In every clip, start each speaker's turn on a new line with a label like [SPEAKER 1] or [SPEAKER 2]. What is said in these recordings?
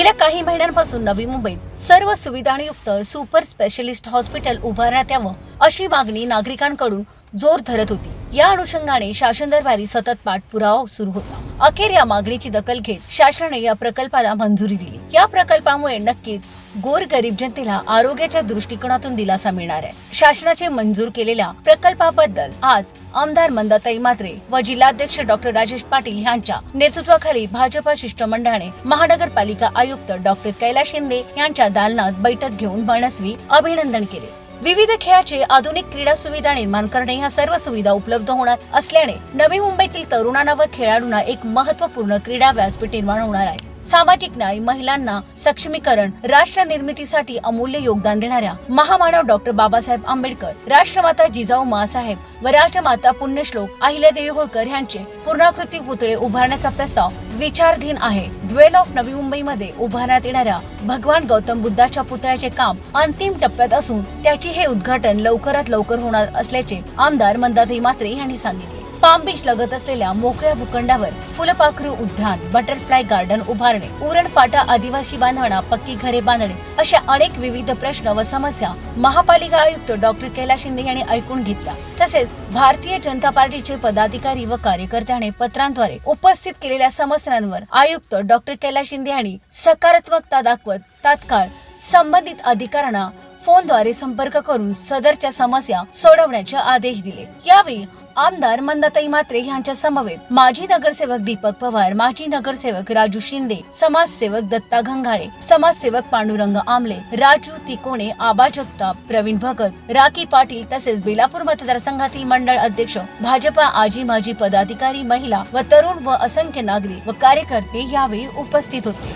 [SPEAKER 1] गेल्या काही महिन्यांपासून नवी मुंबईत सर्व सुविधांयुक्त सुपर स्पेशलिस्ट हॉस्पिटल उभारण्यात यावं अशी मागणी नागरिकांकडून जोर धरत होती. या अनुषंगाने शासन दरबारी सतत पाठपुरावा सुरू होता. अखेर या मागणीची दखल घेत शासनाने या प्रकल्पाला मंजुरी दिली. या प्रकल्पामुळे नक्कीच गोरगरीब जनतेला आरोग्याच्या दृष्टिकोनातून दिलासा मिळणार आहे. शासनाचे मंजूर केलेल्या प्रकल्पाबद्दल आज आमदार मंदाताई मात्रे व जिल्हाध्यक्ष डॉक्टर राजेश पाटील यांच्या नेतृत्वाखाली भाजपा शिष्टमंडळाने महानगरपालिका आयुक्त डॉक्टर कैलाश शिंदे यांच्या दालनात बैठक घेऊन मनस्वी अभिनंदन केले. विविध खेळाचे आधुनिक क्रीडा सुविधा निर्माण करणे ह्या सर्व सुविधा उपलब्ध होणार असल्याने नवी मुंबईतील तरुणांना व खेळाडूंना एक महत्त्वपूर्ण क्रीडा व्यासपीठ निर्माण होणार आहे. सामाजिक न्याय महिलांना सक्षमीकरण राष्ट्र निर्मितीसाठी अमूल्य योगदान देणाऱ्या महामानव डॉक्टर बाबासाहेब आंबेडकर राष्ट्रमाता जिजाऊ मासाहेब व राजमाता पुण्यश्लोक अहिल्यादेवी होळकर यांचे पूर्णाकृती पुतळे उभारण्याचा प्रस्ताव विचारधीन आहे. ड्वेल ऑफ नवी मुंबईमध्ये उभारण्यात येणाऱ्या भगवान गौतम बुद्धाच्या पुतळ्याचे काम अंतिम टप्प्यात असून त्याचे हे उद्घाटन लवकरात लवकर होणार असल्याचे आमदार मंदाताई मात्रे यांनी सांगितले. पाम बीच लगत असलेल्या मोकळ्या भूखंडावर फुलपाखरू उद्यान बटरफ्लाय गार्डन उभारणे उरण फाटा आदिवासी बांधणा पक्की घरे बांधणे अशा अनेक विविध प्रश्न व समस्या महापालिका आयुक्त डॉक्टर कैलास शिंदे यांनी ऐकून घेतल्या. तसेच भारतीय जनता पार्टीचे पदाधिकारी व कार्यकर्त्याने पत्रांद्वारे उपस्थित केलेल्या समस्यांवर आयुक्त डॉक्टर कैलास शिंदे यांनी सकारात्मकता दाखवत तात्काळ संबंधित अधिकाऱ्यांना फोनद्वारे संपर्क करून सदरच्या समस्या सोडवण्याचे आदेश दिले. यावेळी आमदार मंदाताई मात्रे यांच्या समवेत माजी नगरसेवक दीपक पवार माजी नगरसेवक राजू शिंदे समाजसेवक दत्ता घंगाळे समाजसेवक पांडुरंग आमले राजू तिकोणे आबा जगताप प्रवीण भगत राखी पाटील तसेच बेलापूर मतदारसंघातील मंडळ अध्यक्ष भाजपा आजी माजी पदाधिकारी महिला व तरुण व असंख्य नागरिक व कार्यकर्ते यावेळी उपस्थित होते.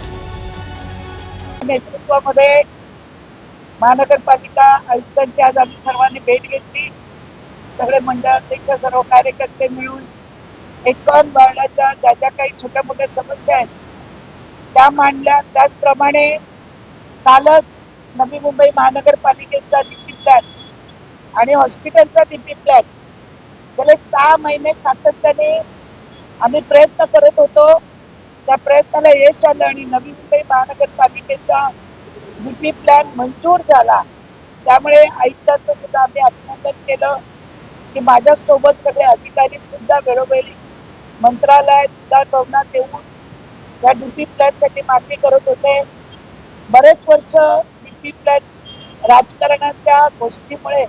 [SPEAKER 2] नेतृत्वामध्ये महानगरपालिका आयुक्तांची आज आम्ही सर्वांनी भेट घेतली. सगळे मंडळ अध्यक्ष सर्व कार्यकर्ते मिळून एकन वार्डाच्या ज्या ज्या काही छोट्या मोठ्या समस्या आहेत त्या मांडल्या. त्याचप्रमाणे कालच नवी मुंबई महानगरपालिकेचा डीपी प्लॅन आणि हॉस्पिटलचा डीपी प्लॅन गेले सहा महिने सातत्याने आम्ही प्रयत्न करत होतो. त्या प्रयत्नाला यश आलं आणि नवी मुंबई महानगरपालिकेचा डीपी प्लॅन मंजूर झाला. त्यामुळे आयुक्तांचं सुद्धा आम्ही अभिनंदन केलं. की माझ्यासोबत सगळे अधिकारी सुद्धा वेळोवेळी मंत्रालयात सुद्धा गमनात येऊन या डीपी प्लॅनसाठी मागणी करत होते. बरेच वर्ष डीपी प्लॅन राजकारणाच्या गोष्टीमुळे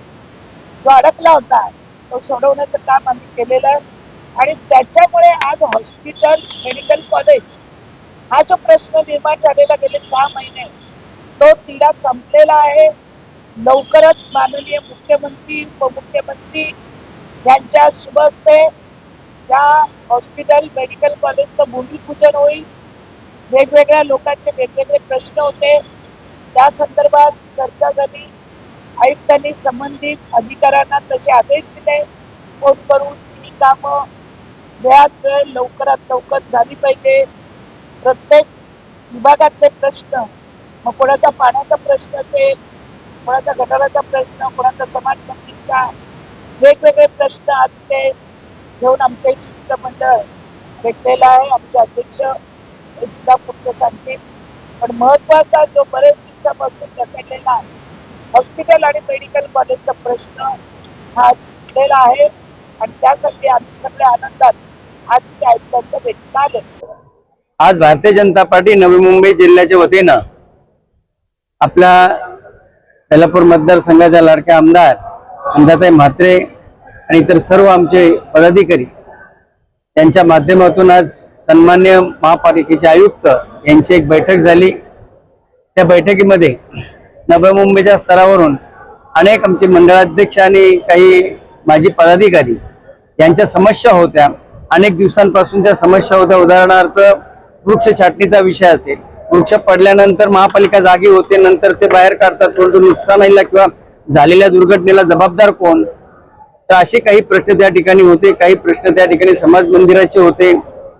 [SPEAKER 2] जो अडकला होता तो सोडवण्याचं काम आम्ही केलेलं आहे. आणि त्याच्यामुळे आज हॉस्पिटल मेडिकल कॉलेज हा जो प्रश्न निर्माण झालेला गेले सहा महिने तो तिढा संपलेला आहे. लवकरच माननीय मुख्यमंत्री उपमुख्यमंत्री यांच्या शुभ हस्ते या हॉस्पिटल मेडिकल कॉलेजचं भूमिपूजन होईल. वेगवेगळ्या लोकांचे वेगवेगळे प्रश्न होते. त्या संदर्भात चर्चा झाली. आयुक्तांनी संबंधित अधिकाऱ्यांना तसे आदेश दिले. फोन करून ही कामं वेळात वेळ लवकरात लवकर झाली पाहिजे. प्रत्येक विभागातले प्रश्न मग कोणाचा पाण्याचा प्रश्न असेल कोणाचा गटाराचा प्रश्न कोणाचा समाज मंदिरचा वेगवेगळे प्रश्न आज ते घेऊन आमचे शिष्टमंडळ भेटलेलं आहे. आमचे अध्यक्ष हे सुद्धा पुढचं सांगतील. पण महत्त्वाचा जो बरेच दिवसापासून रखडलेला हॉस्पिटल आणि मेडिकल कॉलेजचा प्रश्न हा सुटलेला आहे. आणि त्यासाठी आम्ही सगळे आनंदात आज त्या आयुक्तांचं भेटणं आले
[SPEAKER 3] आज भारतीय जनता पार्टी नवी मुंबई जिल्ह्याच्या वतीनं आपल्या बेलापूर मतदारसंघाच्या लाडक्या आमदार आमदारताई म्हात्रे आणि इतर सर्व आमचे पदाधिकारी यांच्या माध्यमातून आज सन्मान्य महापालिकेचे आयुक्त यांची एक बैठक झाली. त्या बैठकीमध्ये नवी मुंबईच्या स्तरावरून अनेक आमचे मंडळाध्यक्ष आणि काही माजी पदाधिकारी यांच्या समस्या होत्या. अनेक दिवसांपासून त्या समस्या होत्या. उदाहरणार्थ वृक्ष छाटणीचा विषय असेल वृक्ष पडल्यानंतर महापालिका जागी होते नंतर ते बाहेर काढतात परंतु नुकसानीला किंवा झालेल्या दुर्घटनेला जबाबदार कोण? तर असे काही प्रश्न त्या ठिकाणी होते काही प्रश्न त्या ठिकाणी समाज मंदिराचे होते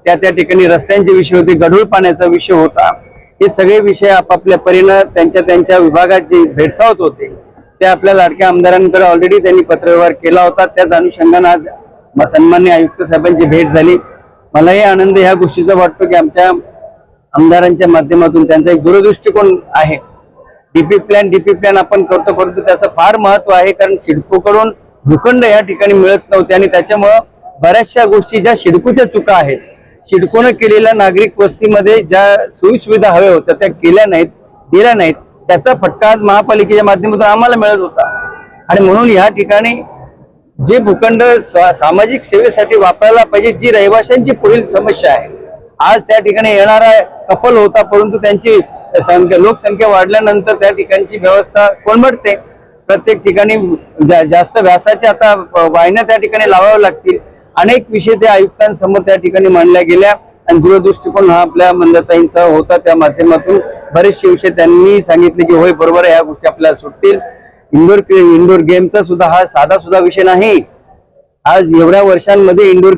[SPEAKER 3] त्या त्या ठिकाणी रस्त्यांचे विषय होते गढूळ पाण्याचा विषय होता. हे सगळे विषय आपापल्या परीनं त्यांच्या त्यांच्या विभागात जे भेडसावत होते ते आपल्या लाडक्या आमदारांकडे ऑलरेडी त्यांनी पत्रव्यवहार केला होता. त्याच अनुषंगाने आज म- सन्मान्य आयुक्त साहेबांची भेट झाली. मलाही आनंद ह्या गोष्टीचा वाटतो की आमच्या आमदारांच्या माध्यमातून त्यांचा एक दूरदृष्टिकोन आहे. डीपी प्लॅन डीपी प्लॅन आपण करतो परंतु त्याचं फार महत्त्व आहे कारण सिडकोकडून भूखंड या ठिकाणी मिळत नव्हते आणि त्याच्यामुळं बऱ्याचशा गोष्टी ज्या सिडकोच्या चुका आहेत सिडकोनं केलेल्या नागरिक वस्तीमध्ये ज्या सोयीसुविधा हव्या होत्या त्या केल्या नाहीत दिल्या नाहीत त्याचा फटका आज महापालिकेच्या माध्यमातून आम्हाला मिळत होता. आणि म्हणून या ठिकाणी जे भूखंड सामाजिक सेवेसाठी वापरायला पाहिजे जी रहिवाशांची पुढील समस्या आहे आज त्या ठिकाणी येणारा कपल होता परंतु त्यांची संख्या लोकसंख्या वाढल्यानंतर त्या ठिकाणची व्यवस्था कोलमडते. प्रत्येक ठिकाणी जा- जास्त व्यासाच्या आता वाहिन्या त्या ठिकाणी लावाव्या लागतील. अनेक विषय त्या आयुक्तांसमोर त्या ठिकाणी मांडल्या गेल्या. आणि दूरदृष्टिकोन हा आपल्या मंदताईंचा होता. त्या माध्यमातून बरेचसे विषय त्यांनी सांगितले की होय बरोबर ह्या गोष्टी आपल्याला सुटतील. इंडोर इंडोर गेमचा सुद्धा हा साधा सुद्धा विषय नाही. आज एवढ्या वर्षांमध्ये इंडोर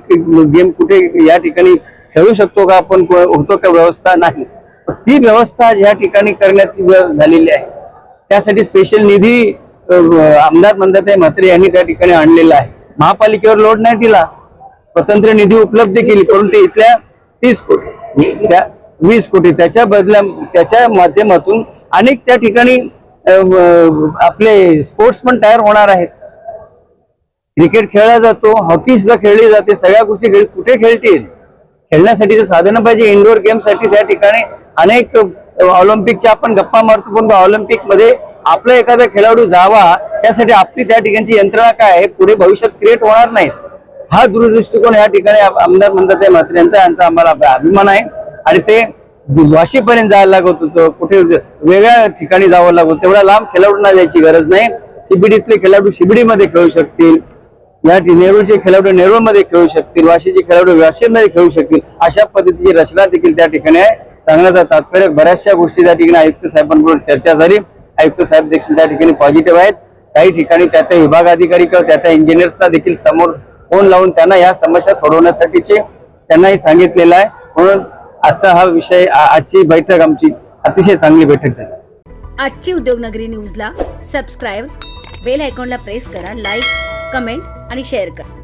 [SPEAKER 3] गेम कुठे या ठिकाणी खेळू शकतो का आपण? को- होतो का व्यवस्था? नाही. ती व्यवस्था आज या ठिकाणी करण्यात झालेली आहे. त्यासाठी स्पेशल निधी आमदार मंदाताई म्हात्रे यांनी त्या ठिकाणी आणलेला आहे. महापालिकेवर लोड नाही दिला. स्वतंत्र निधी उपलब्ध केली परंतु इथल्या तीस कोटी त्या वीस कोटी त्याच्या बदल्या त्याच्या माध्यमातून अनेक त्या ठिकाणी आपले स्पोर्ट्स पण तयार होणार आहेत. क्रिकेट खेळला जातो हॉकी सुद्धा खेळली जाते सगळ्या गोष्टी खेळ कुठे खेळतील? खेळण्यासाठीचे साधनं पाहिजे इंडोर गेमसाठी त्या ठिकाणी अनेक ऑलिम्पिकच्या आपण गप्पा मारतो पण ऑलिम्पिकमध्ये आपला एखादा खेळाडू जावा त्यासाठी आपली त्या ठिकाणची यंत्रणा काय आहे पुढे भविष्यात क्रिएट होणार नाहीत. हा दूरदृष्टिकोन या ठिकाणी आमदार म्हणतात मात्र यांचा यांचा आम्हाला अभिमान आहे. आणि ते वाशीपर्यंत जायला लागत होतं कुठे वेगळ्या ठिकाणी जावं लागत तेवढा तेवढ्या लांब खेळाडूंना जायची गरज नाही. सीबीडीतले खेळाडू सीबीडी मध्ये खेळू शकतील. या ठि- नेरूळचे खेळाडू नेरूळमध्ये खेळू शकतील वाशीचे खेळाडू वाशीमध्ये खेळू शकतील अशा पद्धतीची रचना देखील त्या ठिकाणी आहे सांगण्याचा तात्पर्य बऱ्याचशा गोष्टी त्या ठिकाणी आयुक्त साहेबांबरोबर चर्चा झाली. आयुक्त साहेब देखील त्या ठिकाणी पॉझिटिव्ह आहेत. काही ठिकाणी त्या त्या विभाग अधिकारी किंवा त्या त्या इंजिनियर्सना देखील समोर फोन लावून त्यांना या समस्या सोडवण्यासाठीचे त्यांनाही सांगितलेलं आहे. म्हणून आजचा हा विषय आजची बैठक आमची अतिशय चांगली बैठक झाली.
[SPEAKER 1] आजची उद्योगनगरी न्यूजला सबस्क्राईब बेल आयकॉनला प्रेस करा लाईक कमेंट आणि शेअर कर.